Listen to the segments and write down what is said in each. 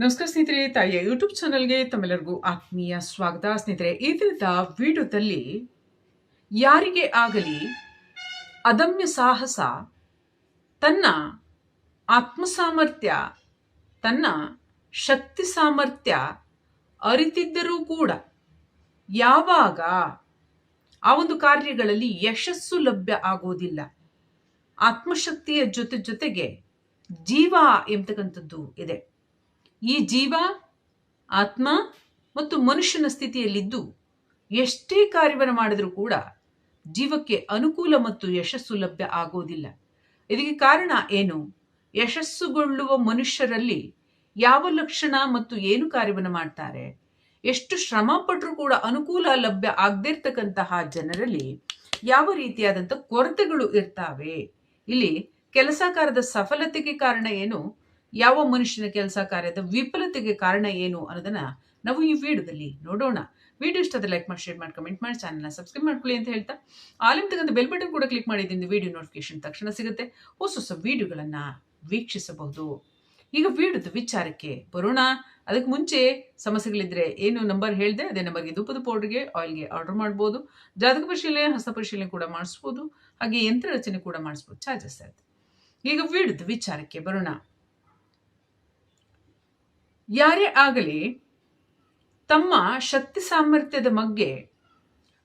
ನಮಸ್ಕಾರ ಸ್ನೇಹಿತರೆ, ತಾಯಿಯ ಯೂಟ್ಯೂಬ್ ಚಾನಲ್ಗೆ ತಮ್ಮೆಲ್ಲರಿಗೂ ಆತ್ಮೀಯ ಸ್ವಾಗತ. ಸ್ನೇಹಿತರೆ ಈ ದಿನದ ವಿಡಿಯೋದಲ್ಲಿ ಯಾರಿಗೆ ಆಗಲಿ ಅದಮ್ಯ ಸಾಹಸ, ತನ್ನ ಆತ್ಮಸಾಮರ್ಥ್ಯ, ತನ್ನ ಶಕ್ತಿ ಸಾಮರ್ಥ್ಯ ಅರಿತಿದ್ದರೂ ಕೂಡ ಯಾವಾಗ ಆ ಒಂದು ಕಾರ್ಯಗಳಲ್ಲಿ ಯಶಸ್ಸು ಲಭ್ಯ ಆಗೋದಿಲ್ಲ, ಆತ್ಮಶಕ್ತಿಯ ಜೊತೆ ಜೊತೆಗೆ ಜೀವ ಎಂಬತಕ್ಕಂಥದ್ದು ಇದೆ. ಈ ಜೀವ, ಆತ್ಮ ಮತ್ತು ಮನುಷ್ಯನ ಸ್ಥಿತಿಯಲ್ಲಿದ್ದು ಎಷ್ಟೇ ಕಾರ್ಯವನ್ನು ಮಾಡಿದರೂ ಕೂಡ ಜೀವಕ್ಕೆ ಅನುಕೂಲ ಮತ್ತು ಯಶಸ್ಸು ಲಭ್ಯ ಆಗೋದಿಲ್ಲ. ಇದಕ್ಕೆ ಕಾರಣ ಏನು? ಯಶಸ್ಸುಗೊಳ್ಳುವ ಮನುಷ್ಯರಲ್ಲಿ ಯಾವ ಲಕ್ಷಣ ಮತ್ತು ಏನು ಕಾರ್ಯವನ್ನು ಮಾಡ್ತಾರೆ? ಎಷ್ಟು ಶ್ರಮ ಪಟ್ಟರೂ ಕೂಡ ಅನುಕೂಲ ಲಭ್ಯ ಆಗದೇ ಇರ್ತಕ್ಕಂತಹ ಜನರಲ್ಲಿ ಯಾವ ರೀತಿಯಾದಂಥ ಕೊರತೆಗಳು ಇರ್ತಾವೆ? ಇಲ್ಲಿ ಕೆಲಸಕಾರದ ಸಫಲತೆಗೆ ಕಾರಣ ಏನು? ಯಾವ ಮನುಷ್ಯನ ಕೆಲಸ ಕಾರ್ಯದ ವಿಫಲತೆಗೆ ಕಾರಣ ಏನು ಅನ್ನೋದನ್ನ ನಾವು ಈ ವಿಡಿಯೋದಲ್ಲಿ ನೋಡೋಣ. ವಿಡಿಯೋ ಇಷ್ಟದ ಲೈಕ್ ಮಾಡಿ ಶೇರ್ ಮಾಡಿ ಕಮೆಂಟ್ ಮಾಡಿ ಚಾನಲ್ನ ಸಬ್ಸ್ಕ್ರೈಬ್ ಮಾಡ್ಕೊಳ್ಳಿ ಅಂತ ಹೇಳ್ತಾ. ಆಲಿಮ್ ಬೆಲ್ ಬಟನ್ ಕೂಡ ಕ್ಲಿಕ್ ಮಾಡಿದ್ದೀನಿ ವಿಡಿಯೋ ನೋಟಿಫಿಕೇಶನ್ ತಕ್ಷಣ ಸಿಗುತ್ತೆ. ಹೊಸ ಹೊಸ ವಿಡಿಯೋಗಳನ್ನು ವೀಕ್ಷಿಸಬಹುದು. ಈಗ ವಿಡಿಯೋದ ವಿಚಾರಕ್ಕೆ ಬರೋಣ. ಅದಕ್ಕೆ ಮುಂಚೆ ಸಮಸ್ಯೆಗಳಿದ್ರೆ ಏನು ನಂಬರ್ ಹೇಳಿದೆ, ಅದೇ ನಂಬರ್ಗೆ ಧೂಪದ ಪೌಡ್ರಿಗೆ ಆಯಿಲ್ಗೆ ಆರ್ಡರ್ ಮಾಡ್ಬೋದು. ಜಾತಕ ಪರಿಶೀಲನೆ, ಹಸ್ತ ಪರಿಶೀಲನೆ ಕೂಡ ಮಾಡಿಸ್ಬೋದು. ಹಾಗೆ ಯಂತ್ರ ರಚನೆ ಕೂಡ ಮಾಡಿಸ್ಬೋದು. ಚಾರ್ಜಸ್ ಆಯಿತು. ಈಗ ವಿಡಿಯೋದ ವಿಚಾರಕ್ಕೆ ಬರೋಣ. ಯಾರೇ ಆಗಲಿ ತಮ್ಮ ಶಕ್ತಿ ಸಾಮರ್ಥ್ಯದ ಬಗ್ಗೆ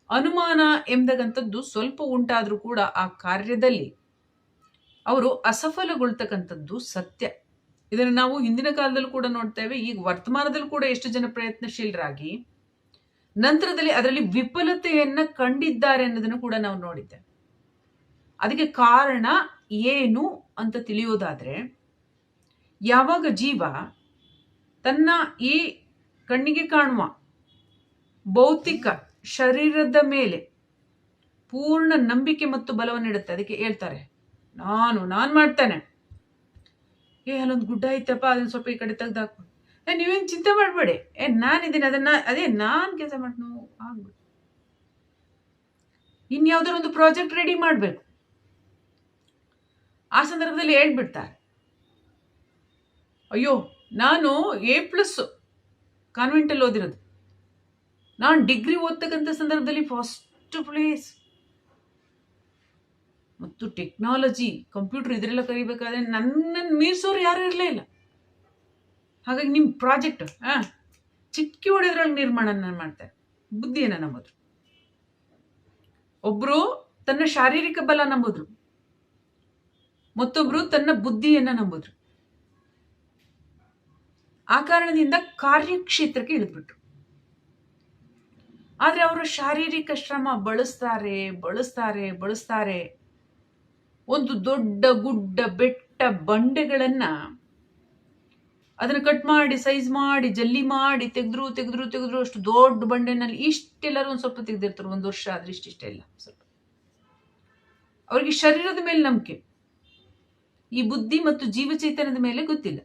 ಅನುಮಾನ ಎಂಬತಕ್ಕಂಥದ್ದು ಸ್ವಲ್ಪ ಉಂಟಾದರೂ ಕೂಡ ಆ ಕಾರ್ಯದಲ್ಲಿ ಅವರು ಅಸಫಲಗೊಳ್ತಕ್ಕಂಥದ್ದು ಸತ್ಯ. ಇದನ್ನು ನಾವು ಹಿಂದಿನ ಕಾಲದಲ್ಲೂ ಕೂಡ ನೋಡ್ತೇವೆ, ಈಗ ವರ್ತಮಾನದಲ್ಲೂ ಕೂಡ ಎಷ್ಟು ಜನ ಪ್ರಯತ್ನಶೀಲರಾಗಿ ನಂತರದಲ್ಲಿ ಅದರಲ್ಲಿ ವಿಫಲತೆಯನ್ನು ಕಂಡಿದ್ದಾರೆ ಅನ್ನೋದನ್ನು ಕೂಡ ನಾವು ನೋಡಿದ್ದೇವೆ. ಅದಕ್ಕೆ ಕಾರಣ ಏನು ಅಂತ ತಿಳಿಯೋದಾದ್ರೆ, ಯಾವಾಗ ಜೀವ ತನ್ನ ಈ ಕಣ್ಣಿಗೆ ಕಾಣುವ ಭೌತಿಕ ಶರೀರದ ಮೇಲೆ ಪೂರ್ಣ ನಂಬಿಕೆ ಮತ್ತು ಬಲವನ್ನು ಇಡುತ್ತೆ. ಅದಕ್ಕೆ ಹೇಳ್ತಾರೆ, ನಾನು ನಾನು ಮಾಡ್ತೇನೆ. ಏ, ಅಲ್ಲೊಂದು ಗುಡ್ಡ ಐತಪ್ಪ ಅದನ್ನ ಸ್ವಲ್ಪ ಈ ಕಡೆ ತೆಗ್ದಾಕು ಏ, ನೀವೇನು ಚಿಂತೆ ಮಾಡಬೇಡಿ. ಏ, ನಾನಿದ್ದೀನಿ, ಅದನ್ನ, ಅದೇ ನಾನು ಕೆಲಸ ಮಾಡ್ತು ಆಗ್ಬಿಡು. ಇನ್ಯಾವುದಾದ್ರು ಒಂದು ಪ್ರಾಜೆಕ್ಟ್ ರೆಡಿ ಮಾಡಬೇಕು. ಆ ಸಂದರ್ಭದಲ್ಲಿ ಹೇಳ್ಬಿಡ್ತಾರೆ, ಅಯ್ಯೋ ನಾನು ಎ ಪ್ಲಸ್ ಕಾನ್ವೆಂಟಲ್ಲಿ ಓದಿರೋದು. ನಾನು ಡಿಗ್ರಿ ಓದ್ತಕ್ಕಂಥ ಸಂದರ್ಭದಲ್ಲಿ ಫಸ್ಟ್ ಪ್ಲೇಸ್ ಮತ್ತು ಟೆಕ್ನಾಲಜಿ ಕಂಪ್ಯೂಟರ್ ಇದರೆಲ್ಲ ಕರಿಬೇಕಾದ್ರೆ ನನ್ನನ್ನು ಮೀರಿಸೋರು ಯಾರು ಇರಲೇ ಇಲ್ಲ. ಹಾಗಾಗಿ ನಿಮ್ಮ ಪ್ರಾಜೆಕ್ಟ್ ಹಾಂ ಚಿಕ್ಕಿ ಹೊಡೆದ್ರಲ್ಲಿ ನಿರ್ಮಾಣ ಮಾಡ್ತಾರೆ ಬುದ್ಧಿಯನ್ನು ನಂಬೋದ್ರು ಒಬ್ಬರು ತನ್ನ ಶಾರೀರಿಕ ಬಲ ನಂಬೋದ್ರು. ಮತ್ತೊಬ್ಬರು ತನ್ನ ಬುದ್ಧಿಯನ್ನು ನಂಬೋದ್ರು. ಆ ಕಾರಣದಿಂದ ಕಾರ್ಯಕ್ಷೇತ್ರಕ್ಕೆ ಇಳಿದ್ಬಿಟ್ರು. ಆದರೆ ಅವರು ಶಾರೀರಿಕ ಶ್ರಮ ಬಳಸ್ತಾರೆ ಬಳಸ್ತಾರೆ ಬಳಸ್ತಾರೆ. ಒಂದು ದೊಡ್ಡ ಗುಡ್ಡ ಬೆಟ್ಟ ಬಂಡೆಗಳನ್ನು ಅದನ್ನು ಕಟ್ ಮಾಡಿ ಸೈಜ್ ಮಾಡಿ, ಜಲ್ಲಿ ಮಾಡಿ ತೆಗೆದ್ರು ತೆಗೆದ್ರು ತೆಗೆದ್ರು ಅಷ್ಟು ದೊಡ್ಡ ಬಂಡೆನಲ್ಲಿ ಇಷ್ಟೆಲ್ಲರೂ ಒಂದು ಸ್ವಲ್ಪ ತೆಗೆದಿರ್ತಾರೆ. ಒಂದು ವರ್ಷ ಆದ್ರೆ ಇಷ್ಟಿಷ್ಟೆಲ್ಲ ಸ್ವಲ್ಪ ಅವರಿಗೆ ಶರೀರದ ಮೇಲೆ ನಂಬಿಕೆ. ಈ ಬುದ್ಧಿ ಮತ್ತು ಜೀವಚೇತನದ ಮೇಲೆ ಗೊತ್ತಿಲ್ಲ.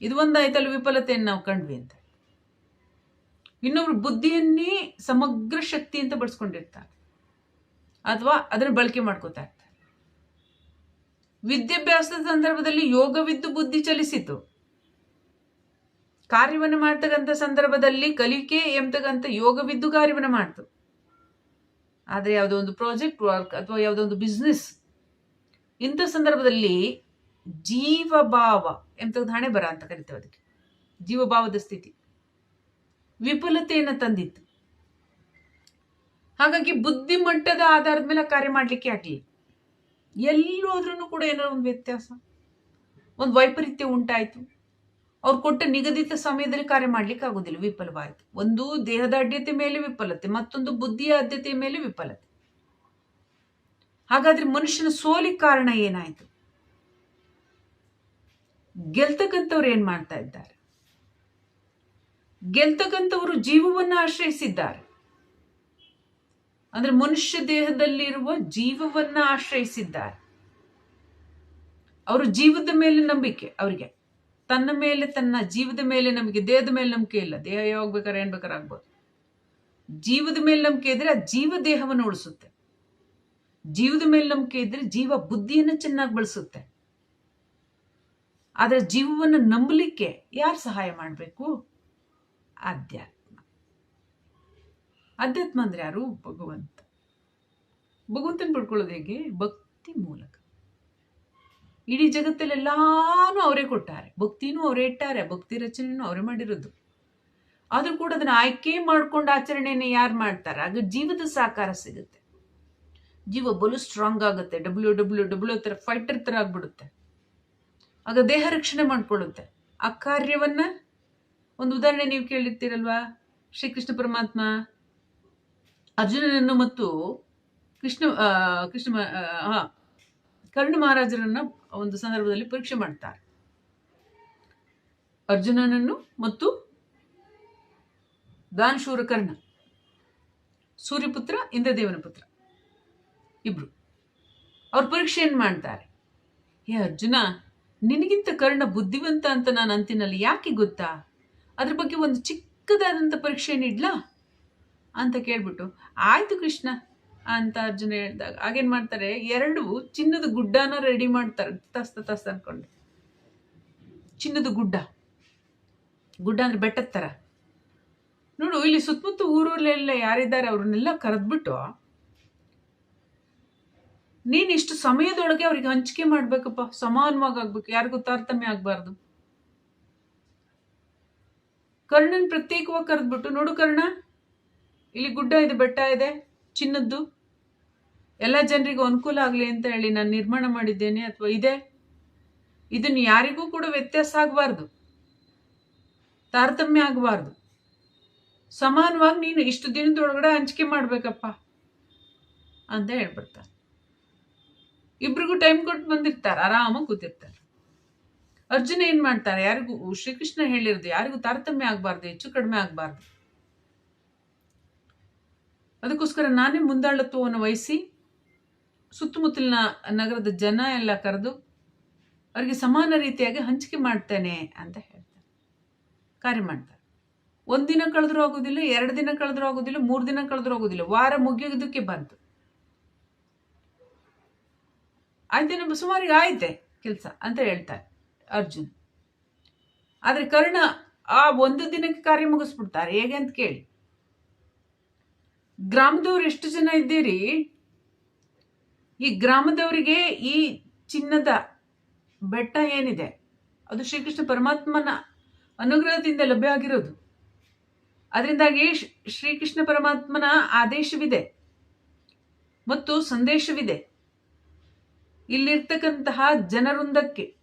ಇದು ಒಂದಾಯ್ತಲ್ಲ ವಿಫಲತೆಯನ್ನು ನಾವು ಕಂಡ್ವಿ ಅಂತ ಇನ್ನೊಬ್ರು ಬುದ್ಧಿಯನ್ನೇ ಸಮಗ್ರ ಶಕ್ತಿ ಅಂತ ಬಳಸ್ಕೊಂಡಿರ್ತಾರೆ. ಅಥವಾ ಅದನ್ನು ಬಳಕೆ ಮಾಡ್ಕೋತಾ ಇರ್ತಾರೆ. ವಿದ್ಯಾಭ್ಯಾಸದ ಸಂದರ್ಭದಲ್ಲಿ ಯೋಗವಿದ್ದು ಬುದ್ಧಿ ಚಲಿಸಿತು. ಕಾರ್ಯವನ್ನು ಮಾಡ್ತಕ್ಕಂಥ ಸಂದರ್ಭದಲ್ಲಿ ಕಲಿಕೆ ಎಂಬತಕ್ಕಂಥ ಯೋಗವಿದ್ದು ಕಾರ್ಯವನ್ನು ಮಾಡ್ತು. ಆದರೆ ಯಾವುದೋ ಒಂದು ಪ್ರಾಜೆಕ್ಟ್ ವರ್ಕ್ ಅಥವಾ ಯಾವುದೋ ಒಂದು ಬಿಸ್ನೆಸ್ ಇಂಥ ಸಂದರ್ಭದಲ್ಲಿ ಜೀವಭಾವ ಎಂತದ್ದು ಹಣೆ ಬರ ಅಂತ ಕರಿತೇವೆ ಅದಕ್ಕೆ. ಜೀವಭಾವದ ಸ್ಥಿತಿ. ವಿಫಲತೆಯನ್ನು ತಂದಿತ್ತು. ಹಾಗಾಗಿ ಬುದ್ಧಿಮಟ್ಟದ ಆಧಾರದ ಮೇಲೆ ಕಾರ್ಯ ಮಾಡಲಿಕ್ಕೆ ಆಗಲಿಲ್ಲ. ಎಲ್ಲೋದ್ರೂ ಕೂಡ ಏನೋ ಒಂದು ವ್ಯತ್ಯಾಸ. ಒಂದು ವೈಪರೀತ್ಯ ಉಂಟಾಯಿತು. ಅವ್ರು ಕೊಟ್ಟ ನಿಗದಿತ ಸಮಯದಲ್ಲಿ ಕಾರ್ಯ ಮಾಡ್ಲಿಕ್ಕೆ ಆಗೋದಿಲ್ಲ, ವಿಫಲವಾಯಿತು. ಒಂದು ದೇಹದ ಆದ್ಯತೆ ಮೇಲೆ ವಿಫಲತೆ, ಮತ್ತೊಂದು ಬುದ್ಧಿಯ ಆದ್ಯತೆಯ ಮೇಲೆ ವಿಫಲತೆ. ಹಾಗಾದ್ರೆ ಮನುಷ್ಯನ ಸೋಲಿಗೆ ಕಾರಣ ಏನಾಯಿತು? ಗೆಲ್ತಕ್ಕಂಥವ್ರು ಏನ್ ಮಾಡ್ತಾ ಇದ್ದಾರೆ? ಗೆಲ್ತಕ್ಕಂಥವರು ಜೀವವನ್ನು ಆಶ್ರಯಿಸಿದ್ದಾರೆ. ಅಂದ್ರೆ ಮನುಷ್ಯ ದೇಹದಲ್ಲಿರುವ ಜೀವವನ್ನ ಆಶ್ರಯಿಸಿದ್ದಾರೆ. ಅವರು ಜೀವದ ಮೇಲೆ ನಂಬಿಕೆ ಅವರಿಗೆ. ತನ್ನ ಮೇಲೆ, ತನ್ನ ಜೀವದ ಮೇಲೆ ನಂಬಿಕೆ, ದೇಹದ ಮೇಲೆ ನಂಬಿಕೆ ಇಲ್ಲ. ದೇಹ ಯಾವಾಗ ಬೇಕಾದ್ರೆ ಏನ್ ಬೇಕಾದ್ರೆ ಆಗ್ಬೋದು. ಜೀವದ ಮೇಲೆ ನಂಬಿಕೆ ಇದ್ರೆ ಆ ಜೀವ ದೇಹವನ್ನು ಉಳಿಸುತ್ತೆ. ಜೀವದ ಮೇಲೆ ನಂಬಿಕೆ ಇದ್ರೆ ಜೀವ ಬುದ್ಧಿಯನ್ನು ಚೆನ್ನಾಗಿ ಬಳಸುತ್ತೆ. ಆದರೆ ಜೀವವನ್ನು ನಂಬಲಿಕ್ಕೆ ಯಾರು ಸಹಾಯ ಮಾಡಬೇಕು? ಆಧ್ಯಾತ್ಮ ಆಧ್ಯಾತ್ಮ ಅಂದರೆ ಯಾರು? ಭಗವಂತ. ಭಗವಂತನ ಪಡ್ಕೊಳ್ಳೋದು ಹೇಗೆ? ಭಕ್ತಿ ಮೂಲಕ. ಇಡೀ ಜಗತ್ತಲ್ಲೆಲ್ಲಾನು ಅವರೇ ಕೊಟ್ಟಾರೆ. ಭಕ್ತಿನೂ ಅವರೇ ಇಟ್ಟಾರೆ, ಭಕ್ತಿ ರಚನೆಯೂ ಅವರೇ ಮಾಡಿರೋದು. ಆದರೂ ಕೂಡ ಅದನ್ನು ಆಯ್ಕೆ ಮಾಡ್ಕೊಂಡು ಆಚರಣೆಯನ್ನು ಯಾರು ಮಾಡ್ತಾರೆ? ಆಗ ಜೀವದ ಸಾಕಾರ ಸಿಗುತ್ತೆ. ಜೀವ ಬಲು ಸ್ಟ್ರಾಂಗ್ ಆಗುತ್ತೆ. ಡಬ್ಲ್ಯೂ ಡಬ್ಲ್ಯೂ ಡಬ್ಲ್ಯೂ ಥರ ಫೈಟರ್ ಥರ ಆಗ್ಬಿಡುತ್ತೆ. ಆಗ ದೇಹ ರಕ್ಷಣೆ ಮಾಡಿಕೊಳ್ಳುತ್ತೆ. ಆ ಕಾರ್ಯವನ್ನು ಒಂದು ಉದಾಹರಣೆ ನೀವು ಕೇಳಿರ್ತೀರಲ್ವಾ? ಶ್ರೀಕೃಷ್ಣ ಪರಮಾತ್ಮ ಅರ್ಜುನನನ್ನು ಮತ್ತು ಕೃಷ್ಣ ಕೃಷ್ಣ ಆ, ಕರ್ಣ ಮಹಾರಾಜರನ್ನ ಒಂದು ಸಂದರ್ಭದಲ್ಲಿ ಪರೀಕ್ಷೆ ಮಾಡ್ತಾರೆ. ಅರ್ಜುನನನ್ನು ಮತ್ತು ದಾನಶೂರ ಕರ್ಣ ಸೂರ್ಯಪುತ್ರ ಇಂದ್ರದೇವನ ಪುತ್ರ ಇಬ್ರು. ಅವ್ರ ಪರೀಕ್ಷೆ ಏನ್ ಮಾಡ್ತಾರೆ. ಏ ಅರ್ಜುನ ನಿನಗಿಂತ ಕರ್ಣ ಬುದ್ಧಿವಂತ ಅಂತ ನಾನು ಅಂತಿನಲ್ಲಿ ಯಾಕೆ ಗೊತ್ತಾ? ಅದ್ರ ಬಗ್ಗೆ ಒಂದು ಚಿಕ್ಕದಾದಂಥ ಪರೀಕ್ಷೆ ನೀಡಲಾ ಅಂತ ಕೇಳ್ಬಿಟ್ಟು, ಆಯಿತು ಕೃಷ್ಣ, ಅಂತ ಅರ್ಜುನ ಹೇಳಿದಾಗ, ಹಾಗೇನು ಮಾಡ್ತಾರೆ, ಎರಡು ಚಿನ್ನದ ಗುಡ್ಡನ ರೆಡಿ ಮಾಡ್ತಾರೆ, ತಸ್ತ ತಸ್ತ ಅನ್ಕೊಂಡು. ಚಿನ್ನದ ಗುಡ್ಡ. ಗುಡ್ಡ ಅಂದರೆ ಬೆಟ್ಟದ ಥರ ನೋಡು, ಇಲ್ಲಿ ಸುತ್ತಮುತ್ತ ಊರಲ್ಲೆಲ್ಲ ಯಾರಿದ್ದಾರೆ, ಅವ್ರನ್ನೆಲ್ಲ ಕರೆದ್ಬಿಟ್ಟು ನೀನ್ ಇಷ್ಟು ಸಮಯದೊಳಗೆ ಅವ್ರಿಗೆ ಹಂಚಿಕೆ ಮಾಡ್ಬೇಕಪ್ಪ. ಸಮಾನವಾಗಿ ಆಗ್ಬೇಕು. ಯಾರಿಗೂ ತಾರತಮ್ಯ ಆಗ್ಬಾರ್ದು. ಕರ್ಣನ್ ಪ್ರತ್ಯೇಕವಾಗಿ ಕರೆದ್ಬಿಟ್ಟು, ನೋಡು ಕರ್ಣ, ಇಲ್ಲಿ ಗುಡ್ಡ ಇದೆ, ಬೆಟ್ಟ ಇದೆ, ಚಿನ್ನದ್ದು. ಎಲ್ಲ ಜನರಿಗೂ ಅನುಕೂಲ ಆಗಲಿ ಅಂತ ಹೇಳಿ ನಾನು ನಿರ್ಮಾಣ ಮಾಡಿದ್ದೇನೆ ಅಥವಾ ಇದೆ. ಇದನ್ನು ಯಾರಿಗೂ ಕೂಡ ವ್ಯತ್ಯಾಸ ಆಗಬಾರ್ದು. ತಾರತಮ್ಯ ಆಗಬಾರ್ದು. ಸಮಾನವಾಗಿ ನೀನು ಇಷ್ಟು ದಿನದೊಳಗಡೆ ಹಂಚಿಕೆ ಮಾಡಬೇಕಪ್ಪ. ಅಂತ ಹೇಳ್ಬಿಡ್ತಾರೆ ಇಬ್ರಿಗೂ ಟೈಮ್ ಕೊಟ್ಟು ಬಂದಿರ್ತಾರೆ, ಆರಾಮಾಗಿ ಕೂತಿರ್ತಾರೆ. ಅರ್ಜುನ ಏನು ಮಾಡ್ತಾರೆ, ಯಾರಿಗೂ, ಶ್ರೀಕೃಷ್ಣ ಹೇಳಿರೋದು, ಯಾರಿಗೂ ತಾರತಮ್ಯ ಆಗಬಾರ್ದು, ಹೆಚ್ಚು ಕಡಿಮೆ ಆಗಬಾರ್ದು. ಅದಕ್ಕೋಸ್ಕರ ನಾನೇ ಮುಂದಾಳತ್ವವನ್ನು ವಹಿಸಿ, ಸುತ್ತಮುತ್ತಲಿನ ನಗರದ ಜನ ಎಲ್ಲ ಕರೆದು, ಅವರಿಗೆ ಸಮಾನ ರೀತಿಯಾಗಿ ಹಂಚಿಕೆ ಮಾಡ್ತೇನೆ ಅಂತ ಹೇಳ್ತಾರೆ. ಕಾರ್ಯ ಮಾಡ್ತಾರೆ. ಒಂದಿನ ಕಳೆದ್ರೂ ಆಗೋದಿಲ್ಲ, ಎರಡು ದಿನ ಕಳೆದ್ರೂ ಆಗೋದಿಲ್ಲ, ಮೂರು ದಿನ ಕಳೆದ್ರೂ ಆಗೋದಿಲ್ಲ, ವಾರ ಮುಗಿಯೋದಕ್ಕೆ ಬಂತು. ಆಯ್ತೇನಪ್ಪ ಸುಮಾರಿಗೆ ಆಯ್ತೆ ಕೆಲಸ ಅಂತ ಹೇಳ್ತಾರೆ ಅರ್ಜುನ್. ಆದರೆ ಕರ್ಣ ಆ ಒಂದು ದಿನಕ್ಕೆ ಕಾರ್ಯ ಮುಗಿಸ್ಬಿಡ್ತಾರೆ. ಹೇಗೆ ಅಂತ ಕೇಳಿ. ಗ್ರಾಮದವ್ರು ಎಷ್ಟು ಜನ ಇದ್ದೀರಿ? ಈ ಗ್ರಾಮದವರಿಗೆ ಈ ಚಿನ್ನದ ಬೆಟ್ಟ ಏನಿದೆ? ಅದು ಶ್ರೀಕೃಷ್ಣ ಪರಮಾತ್ಮನ ಅನುಗ್ರಹದಿಂದ ಲಭ್ಯ ಆಗಿರೋದು. ಅದರಿಂದಾಗಿ ಶ್ರೀ- ಶ್ರೀಕೃಷ್ಣ ಪರಮಾತ್ಮನ ಆದೇಶವಿದೆ. ಮತ್ತು ಸಂದೇಶವಿದೆ. ಇಲ್ಲಿರ್ತಕ್ಕಂತಹ ಜನರೊಂದಕ್ಕೆ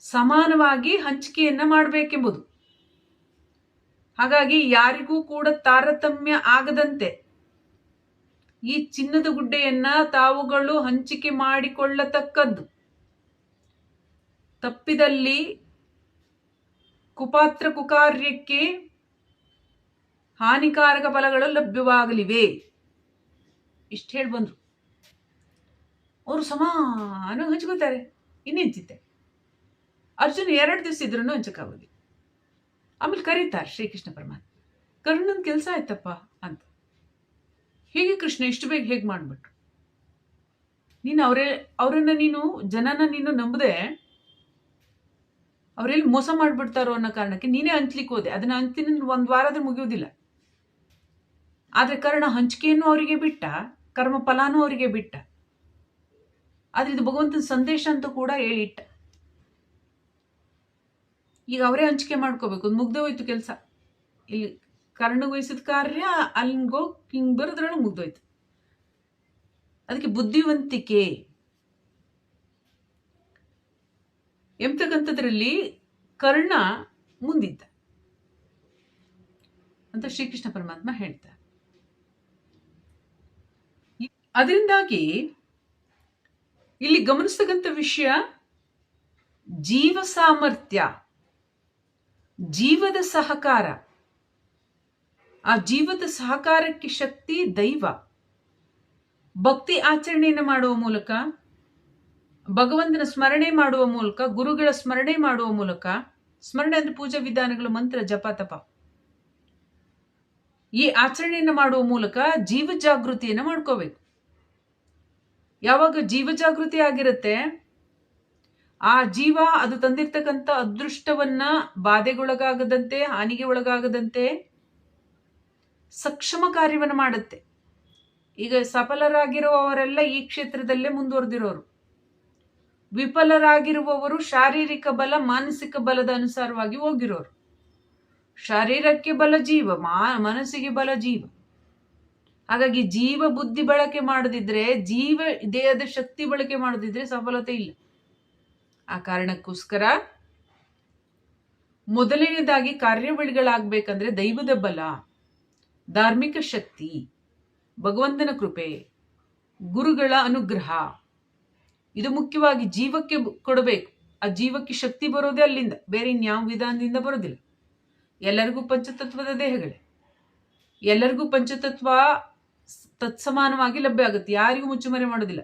ಸಮಾನವಾಗಿ ಹಂಚಿಕೆಯನ್ನ ಮಾಡಬೇಕೆಂಬುದು. ಹಾಗಾಗಿ ಯಾರಿಗೂ ಕೂಡ ತಾರತಮ್ಯ ಆಗದಂತೆ ಈ ಚಿನ್ನದ ಗುಡ್ಡೆಯನ್ನ ತಾವುಗಳು ಹಂಚಿಕೆ ಮಾಡಿಕೊಳ್ಳತಕ್ಕದ್ದು. ತಪ್ಪಿದಲ್ಲಿ ಕುಪಾತ್ರ ಕುಕಾರ್ಯಕ್ಕೆ ಹಾನಿಕಾರಕ ಫಲಗಳು ಲಭ್ಯವಾಗಲಿವೆ. ಇಷ್ಟು ಹೇಳಿ ಅವರು ಸಮಾನ ಹಂಚ್ಕೋತಾರೆ ಇನ್ನೆಂಚಿತ್ತೆ ಅರ್ಜುನ ಎರಡು ದಿವಸ ಇದ್ರೂ ಹಂಚಕ್ಕಾಗೋದಿಲ್ಲ. ಆಮೇಲೆ ಕರೀತಾರೆ ಶ್ರೀಕೃಷ್ಣ ಪರಮಾತ್ಮ. ಕರ್ಣನ ಕೆಲಸ ಆಯ್ತಪ್ಪ ಅಂತ. ಹೀಗೆ ಕೃಷ್ಣ ಇಷ್ಟು ಬೇಗ ಹೇಗೆ ಮಾಡಿಬಿಟ್ರು? ನೀನು ಅವರೇ, ಅವರನ್ನ ನೀನು, ಜನನ ನೀನು ನಂಬದೆ, ಅವರೆಲ್ಲಿ ಮೋಸ ಮಾಡಿಬಿಡ್ತಾರೋ ಅನ್ನೋ ಕಾರಣಕ್ಕೆ ನೀನೇ ಹಂಚ್ಲಿಕ್ಕೆ ಹೋದೆ. ಅದನ್ನ ಹಂಚಿನ ಒಂದು ವಾರದಲ್ಲಿ ಮುಗಿಯೋದಿಲ್ಲ. ಆದ್ರೆ ಕರ್ಣ ಹಂಚಿಕೆಯನ್ನು ಅವರಿಗೆ ಬಿಟ್ಟ, ಕರ್ಮ ಫಲಾನು ಅವರಿಗೆ ಬಿಟ್ಟ. ಆದ್ರೆ ಇದು ಭಗವಂತನ ಸಂದೇಶ ಅಂತ ಕೂಡ ಹೇಳಿಟ್ಟ. ಈಗ ಅವರೇ ಹಂಚಿಕೆ ಮಾಡ್ಕೋಬೇಕು. ಮುಗ್ದೆ ಹೋಯ್ತು ಕೆಲಸ. ಇಲ್ಲಿ ಕರ್ಣ ವಹಿಸಿದ ಕಾರ್ಯ, ಅಲ್ಲಿಂಗೋ ಹಿಂಗ್ ಬರೋದ್ರೊಳಗೆ ಮುಗ್ದೋಯ್ತು. ಅದಕ್ಕೆ ಬುದ್ಧಿವಂತಿಕೆ. ಎಂಬತಕ್ಕಂಥದ್ರಲ್ಲಿ ಕರ್ಣ ಮುಂದಿದ್ದ. ಅಂತ ಶ್ರೀಕೃಷ್ಣ ಪರಮಾತ್ಮ ಹೇಳ್ತಾರೆ ಅದರಿಂದಾಗಿ ಇಲ್ಲಿ ಗಮನಿಸ್ತಕ್ಕಂಥ ವಿಷಯ ಜೀವ ಸಾಮರ್ಥ್ಯ, ಜೀವದ ಸಹಕಾರ. ಆ ಜೀವದ ಸಹಕಾರಕ್ಕೆ ಶಕ್ತಿ, ದೈವ. ಭಕ್ತಿ ಆಚರಣೆಯನ್ನು ಮಾಡುವ ಮೂಲಕ, ಭಗವಂತನ ಸ್ಮರಣೆ ಮಾಡುವ ಮೂಲಕ, ಗುರುಗಳ ಸ್ಮರಣೆ ಮಾಡುವ ಮೂಲಕ, ಸ್ಮರಣೆ ಅಂದ್ರೆ ಪೂಜಾ ವಿಧಾನಗಳು, ಮಂತ್ರ, ಜಪ, ತಪ. ಈ ಆಚರಣೆಯನ್ನು ಮಾಡುವ ಮೂಲಕ ಜೀವ ಜಾಗೃತಿಯನ್ನು ಮಾಡ್ಕೋಬೇಕು. ಯಾವಾಗ ಜೀವ ಜಾಗೃತಿ ಆಗಿರುತ್ತೆ, ಆ ಜೀವ ಅದು ತಂದಿರ್ತಕ್ಕಂಥ ಅದೃಷ್ಟವನ್ನ ಬಾಧೆಗೊಳಗಾಗದಂತೆ, ಹಾನಿಗೆ ಒಳಗಾಗದಂತೆ ಸಕ್ಷಮ ಕಾರ್ಯವನ್ನು ಮಾಡುತ್ತೆ. ಈಗ ಸಫಲರಾಗಿರುವವರೆಲ್ಲ ಈ ಕ್ಷೇತ್ರದಲ್ಲೇ ಮುಂದುವರೆದಿರೋರು. ವಿಫಲರಾಗಿರುವವರು ಶಾರೀರಿಕ ಬಲ, ಮಾನಸಿಕ ಬಲದ ಅನುಸಾರವಾಗಿ ಹೋಗಿರೋರು. ಶರೀರಕ್ಕೆ ಬಲ ಜೀವ, ಮಾ, ಮನಸ್ಸಿಗೆ ಬಲ ಜೀವ. ಹಾಗಾಗಿ ಜೀವ ಬುದ್ಧಿ ಬಳಕೆ ಮಾಡದಿದ್ರೆ, ಜೀವ ದೇಹದ ಶಕ್ತಿ ಬಳಕೆ ಮಾಡದಿದ್ರೆ ಸಫಲತೆ ಇಲ್ಲ. ಆ ಕಾರಣಕ್ಕೋಸ್ಕರ ಮೊದಲನೇದಾಗಿ ಕಾರ್ಯವಳಿಗಳಾಗಬೇಕಂದ್ರೆ ದೈವದ ಬಲ, ಧಾರ್ಮಿಕ ಶಕ್ತಿ, ಭಗವಂತನ ಕೃಪೆ, ಗುರುಗಳ ಅನುಗ್ರಹ. ಇದು ಮುಖ್ಯವಾಗಿ ಜೀವಕ್ಕೆ ಕೊಡಬೇಕು. ಆ ಜೀವಕ್ಕೆ ಶಕ್ತಿ ಬರೋದೇ ಅಲ್ಲಿಂದ, ಬೇರೆ ಇನ್ಯಾವ ವಿಧಾನದಿಂದ ಬರೋದಿಲ್ಲ. ಎಲ್ಲರಿಗೂ ಪಂಚತತ್ವದ ದೇಹಗಳೇ. ಎಲ್ಲರಿಗೂ ಪಂಚತತ್ವ ತತ್ಸಮಾನವಾಗಿ ಲಭ್ಯ ಆಗುತ್ತೆ. ಯಾರಿಗೂ ಮುಚ್ಚುಮರೆ ಮಾಡೋದಿಲ್ಲ.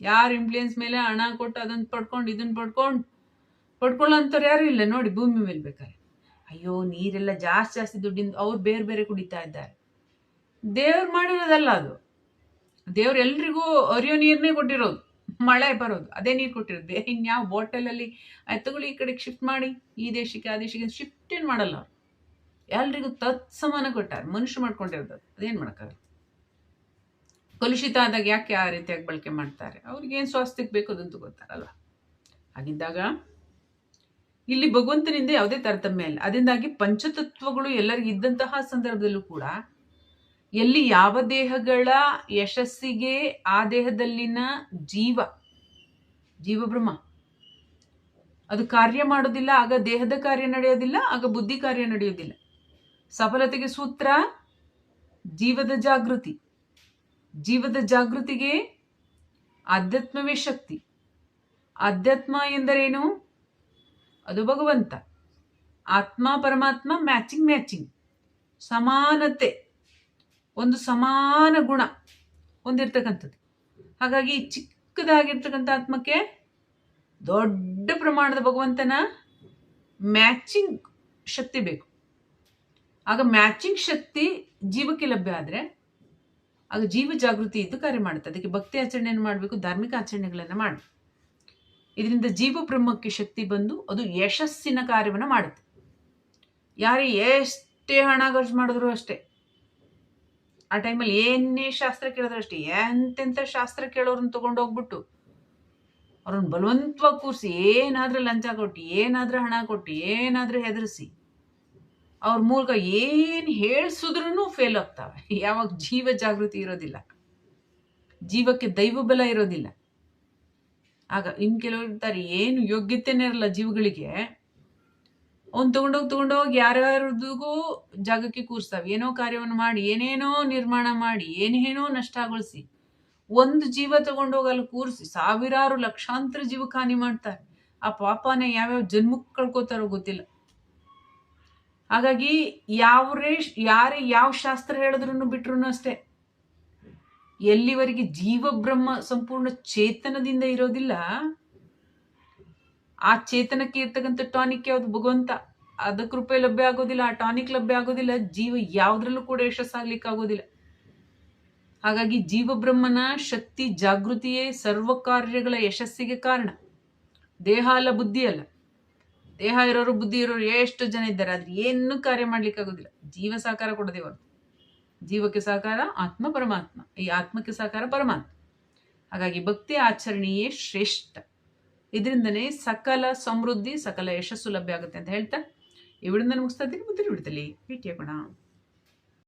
ಯಾರು ಇನ್ಫ್ಲೂಯೆನ್ಸ್ ಮೇಲೆ ಹಣ ಕೊಟ್ಟು ಅದನ್ನು ಪಡ್ಕೊಂಡು, ಇದನ್ನು ಪಡ್ಕೊಂಡು ಪಡ್ಕೊಳ್ಳೋ ಅಂಥವ್ರು ಯಾರು ಇಲ್ಲ. ನೋಡಿ, ಭೂಮಿ ಮೇಲೆ ಬೇಕಾದ್ರೆ ಅಯ್ಯೋ, ನೀರೆಲ್ಲ ಜಾಸ್ತಿ ಜಾಸ್ತಿ ದುಡ್ಡಿಂದ ಅವ್ರು ಬೇರೆ ಬೇರೆ ಕುಡಿತಾ ಇದ್ದಾರೆ. ದೇವ್ರು ಮಾಡಿರೋದಲ್ಲ ಅದು. ದೇವ್ರು ಎಲ್ರಿಗೂ ಅರಿಯೋ ನೀರನ್ನೇ ಕೊಟ್ಟಿರೋದು. ಮಳೆ ಬರೋದು, ಅದೇ ನೀರು ಕೊಟ್ಟಿರೋದು. ಬೇರೆ ಇನ್ಯಾವ ಬಾಟಲಲ್ಲಿ ಎತ್ತುಗಳು ಈ ಕಡೆಗೆ ಶಿಫ್ಟ್ ಮಾಡಿ, ಈ ದೇಶಕ್ಕೆ, ಆ ದೇಶಕ್ಕೆ ಶಿಫ್ಟ್ ಏನು ಮಾಡಲ್ಲ ಎಲ್ರಿಗೂ ತತ್ಸಮಾನ ಕೊಟ್ಟಾರೆ. ಮನುಷ್ಯ ಮಾಡ್ಕೊಂಡಿರೋದು ಅದು. ಅದೇನು ಮಾಡೋಕ್ಕಾಗಲ್ಲ. ಕಲುಷಿತ ಆದಾಗ ಯಾಕೆ ಆ ರೀತಿಯಾಗಿ ಬಳಕೆ ಮಾಡ್ತಾರೆ? ಅವ್ರಿಗೇನು ಸ್ವಾಸ್ಥ್ಯಕ್ಕೆ ಬೇಕು ಅದಂತೂ ಗೊತ್ತಾರಲ್ಲ ಹಾಗಿದ್ದಾಗ ಇಲ್ಲಿ ಭಗವಂತನಿಂದ ಯಾವುದೇ ತಾರತಮ್ಯ ಇಲ್ಲ. ಅದರಿಂದಾಗಿ ಪಂಚತತ್ವಗಳು ಎಲ್ಲರಿಗೂ ಇದ್ದಂತಹ ಸಂದರ್ಭದಲ್ಲೂ ಕೂಡ ಎಲ್ಲಿ ಯಾವ ದೇಹಗಳ ಯಶಸ್ಸಿಗೆ ಆ ದೇಹದಲ್ಲಿನ ಜೀವ ಜೀವ ಬ್ರಹ್ಮ, ಅದು ಕಾರ್ಯ ಮಾಡೋದಿಲ್ಲ, ಆಗ ದೇಹದ ಕಾರ್ಯ ನಡೆಯೋದಿಲ್ಲ, ಆಗ ಬುದ್ಧಿ ಕಾರ್ಯ ನಡೆಯೋದಿಲ್ಲ. ಸಫಲತೆಗೆ ಸೂತ್ರ ಜೀವದ ಜಾಗೃತಿ. ಜೀವದ ಜಾಗೃತಿಗೆ ಆಧ್ಯಾತ್ಮವೇ ಶಕ್ತಿ. ಆಧ್ಯಾತ್ಮ ಎಂದರೇನು? ಅದು ಭಗವಂತ. ಆತ್ಮ, ಪರಮಾತ್ಮ, ಮ್ಯಾಚಿಂಗ್ ಮ್ಯಾಚಿಂಗ್. ಸಮಾನತೆ. ಒಂದು ಸಮಾನ ಗುಣ ಹೊಂದಿರ್ತಕ್ಕಂಥದ್ದು. ಹಾಗಾಗಿ ಚಿಕ್ಕದಾಗಿರ್ತಕ್ಕಂಥ ಆತ್ಮಕ್ಕೆ ದೊಡ್ಡ ಪ್ರಮಾಣದ ಭಗವಂತನ ಮ್ಯಾಚಿಂಗ್ ಶಕ್ತಿ ಬೇಕು. ಆಗ ಮ್ಯಾಚಿಂಗ್ ಶಕ್ತಿ ಜೀವಕ್ಕೆ ಲಭ್ಯ ಆದರೆ ಆಗ ಜೀವ ಜಾಗೃತಿ ಇದ್ದು ಕಾರ್ಯ ಮಾಡುತ್ತೆ. ಅದಕ್ಕೆ ಭಕ್ತಿ ಆಚರಣೆಯನ್ನು ಮಾಡಬೇಕು, ಧಾರ್ಮಿಕ ಆಚರಣೆಗಳನ್ನು ಮಾಡಿ ಇದರಿಂದ ಜೀವ ಬ್ರಹ್ಮಕ್ಕೆ ಶಕ್ತಿ ಬಂದು ಅದು ಯಶಸ್ಸಿನ ಕಾರ್ಯವನ್ನು ಮಾಡುತ್ತೆ. ಯಾರೇ ಎಷ್ಟೇ ಹಣ ಖರ್ಚು ಮಾಡಿದ್ರು ಅಷ್ಟೇ. ಆ ಟೈಮಲ್ಲಿ ಏನೇ ಶಾಸ್ತ್ರ ಕೇಳಿದ್ರು ಅಷ್ಟೇ, ಎಂತೆಂಥ ಶಾಸ್ತ್ರ ಕೇಳೋರನ್ನ ತಗೊಂಡು ಹೋಗ್ಬಿಟ್ಟು ಅವ್ರನ್ನ ಬಲವಂತವಾಗಿ ಕೂರಿಸಿ, ಏನಾದರೂ ಲಂಚ ಕೊಟ್ಟು, ಏನಾದರೂ ಹಣ ಕೊಟ್ಟು, ಏನಾದರೂ ಹೆದರಿಸಿ ಅವ್ರ ಮೂಲಕ ಏನು ಹೇಳ್ಸಿದ್ರೂ ಫೇಲ್ ಆಗ್ತಾವೆ. ಯಾವಾಗ ಜೀವ ಜಾಗೃತಿ ಇರೋದಿಲ್ಲ. ಜೀವಕ್ಕೆ ದೈವ ಬಲ ಇರೋದಿಲ್ಲ. ಆಗ ಇನ್ನು ಕೆಲವರು ಇರ್ತಾರೆ ಏನು ಯೋಗ್ಯತೆನೇ ಇರಲ್ಲ ಜೀವಗಳಿಗೆ. ಅವ್ನು ತೊಗೊಂಡೋಗಿ ತೊಗೊಂಡೋಗಿ ಯಾರ್ಯಾರದಿಗೂ ಜಾಗಕ್ಕೆ ಕೂರಿಸ್ತಾವೆ. ಏನೋ ಕಾರ್ಯವನ್ನು ಮಾಡಿ, ಏನೇನೋ ನಿರ್ಮಾಣ ಮಾಡಿ, ಏನೇನೋ ನಷ್ಟ ನಷ್ಟಗೊಳಿಸಿ ಒಂದು ಜೀವ ತಗೊಂಡೋಗಿ ಅಲ್ಲಿ ಕೂರಿಸಿ ಸಾವಿರಾರು ಲಕ್ಷಾಂತರ ಜೀವಕ್ಕೆ ಹಾನಿ ಮಾಡ್ತಾರೆ. ಆ ಪಾಪನ ಯಾವ್ಯಾವ ಜನ್ಮಕ್ಕೆ ಕಳ್ಕೊತಾರೋ ಗೊತ್ತಿಲ್ಲ. ಹಾಗಾಗಿ ಯಾವರೇ ಯಾರೇ ಯಾವ ಶಾಸ್ತ್ರ ಹೇಳಿದ್ರು ಬಿಟ್ರು ಅಷ್ಟೇ. ಎಲ್ಲಿವರೆಗೆ ಜೀವ ಬ್ರಹ್ಮ ಸಂಪೂರ್ಣ ಚೇತನದಿಂದ ಇರೋದಿಲ್ಲ, ಆ ಚೇತನಕ್ಕೆ ಇರ್ತಕ್ಕಂಥ ಟಾನಿಕ್ ಯಾವ್ದು? ಭಗವಂತ. ಅದಕ್ಕೆ ರೂಪಾಯಿ ಲಭ್ಯ ಆಗೋದಿಲ್ಲ, ಆ ಟಾನಿಕ್ ಲಭ್ಯ ಆಗೋದಿಲ್ಲ, ಜೀವ ಯಾವುದ್ರಲ್ಲೂ ಕೂಡ ಯಶಸ್ಸಾಗ್ಲಿಕ್ಕೆ ಆಗೋದಿಲ್ಲ. ಹಾಗಾಗಿ ಜೀವ ಬ್ರಹ್ಮನ ಶಕ್ತಿ ಜಾಗೃತಿಯೇ ಸರ್ವ ಕಾರ್ಯಗಳ ಯಶಸ್ಸಿಗೆ ಕಾರಣ. ದೇಹ ಅಲ್ಲ, ಬುದ್ಧಿ ಅಲ್ಲ. ದೇಹ ಇರೋರು, ಬುದ್ಧಿ ಇರೋರು ಎಷ್ಟು ಜನ ಇದ್ದಾರೆ? ಆದ್ರೆ ಏನು ಕಾರ್ಯ ಮಾಡ್ಲಿಕ್ಕೆ ಆಗೋದಿಲ್ಲ. ಜೀವ ಸಹಕಾರ ಕೊಡದೆ ಹೊರತು. ಜೀವಕ್ಕೆ ಸಹಕಾರ ಆತ್ಮ, ಪರಮಾತ್ಮ. ಈ ಆತ್ಮಕ್ಕೆ ಸಹಕಾರ ಪರಮಾತ್ಮ. ಹಾಗಾಗಿ ಭಕ್ತಿ ಆಚರಣೆಯೇ ಶ್ರೇಷ್ಠ. ಇದರಿಂದನೇ ಸಕಲ ಸಮೃದ್ಧಿ, ಸಕಲ ಯಶಸ್ಸು ಲಭ್ಯ ಆಗುತ್ತೆ ಅಂತ ಹೇಳ್ತಾ ವಿಡಿಯೋನ ಮುಗಿಸ್ತಾ ಇದ್ದೀನಿ. ಮುಂದಿನ ವಿಡಿಯೋದಲ್ಲಿ ಭೇಟಿಯಾಗೋಣ.